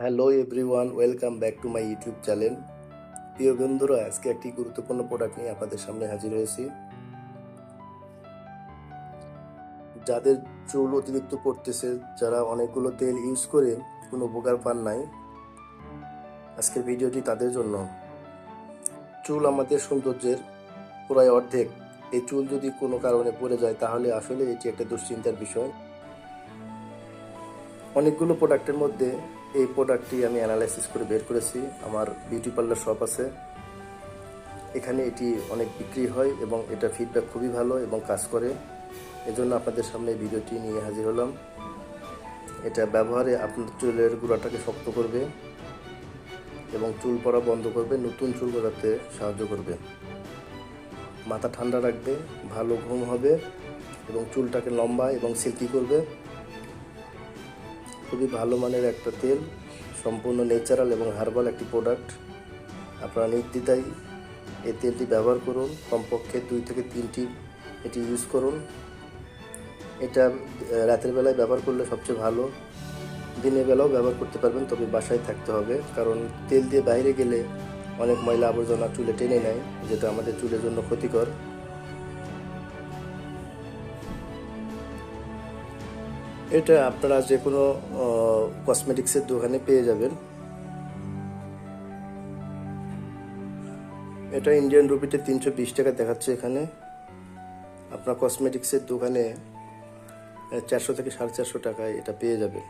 Hello everyone welcome back to my YouTube channel প্রিয় বন্ধুরা, আজকে একটি গুরুত্বপূর্ণ প্রোডাক্ট নিয়ে আপনাদের সামনে হাজির হয়েছি। যাদের চুল অতিরিক্ত পড়তেছে, যারা অনেকগুলো তেল ইউজ করে, কোনো উপকার পান নাই, আজকের ভিডিওটি তাদের জন্য। চুল আমাদের সৌন্দর্যের প্রায় অর্ধেক। এই চুল যদি কোনো কারণে পড়ে যায়, তাহলে আসলে এটি একটা দুশ্চিন্তার বিষয়। অনেকগুলো প্রোডাক্টের মধ্যে এই প্রোডাক্টটি আমি অ্যানালাইসিস করে বের করেছি। আমার বিউটি পার্লার শপ আছে। এখানে এটি অনেক বিক্রি হয় এবং এটা ফিডব্যাক খুবই ভালো এবং কাজ করে। এজন্য আপনাদের সামনে ভিডিওটি নিয়ে হাজির হলাম। এটা ব্যবহারে আপনার চুলের গুঁড়াটাকে শক্ত করবে এবং চুল পড়া বন্ধ করবে, নতুন চুল গজাতে সাহায্য করবে। মাথা ঠান্ডা রাখবে, ভালো ঘুম হবে এবং চুলটাকে লম্বা এবং সিল্কি করবে। খুবই ভালো মানের একটা তেল, সম্পূর্ণ ন্যাচারাল এবং হার্বাল একটি প্রোডাক্ট আপনারা নির্দ্বিধায় এই তেলটি ব্যবহার করুন, কমপক্ষে দুই থেকে তিনটি এটি ইউজ করুন। এটা রাতের বেলায় ব্যবহার করলে সবচেয়ে ভালো। দিনের বেলাও ব্যবহার করতে পারবেন, তবে বাসায় থাকতে হবে। কারণ তেল দিয়ে বাইরে গেলে অনেক ময়লা আবর্জনা চুলে টেনে নেয়, যেটা আমাদের চুলের জন্য ক্ষতিকর। এটা আপনারা যে কোনো কসমেটিক্সের দোকানে পেয়ে যাবেন। এটা ইন্ডিয়ান রুপিতে তিনশো বিশ টাকা দেখাচ্ছে এখানে। আপনার কসমেটিক্সের দোকানে চারশো থেকে সাড়ে চারশো টাকায় এটা পেয়ে যাবেন।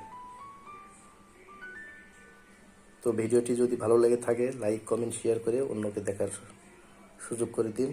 তো ভিডিওটি যদি ভালো লেগে থাকে লাইক কমেন্ট শেয়ার করে অন্যকে দেখার সুযোগ করে দিন।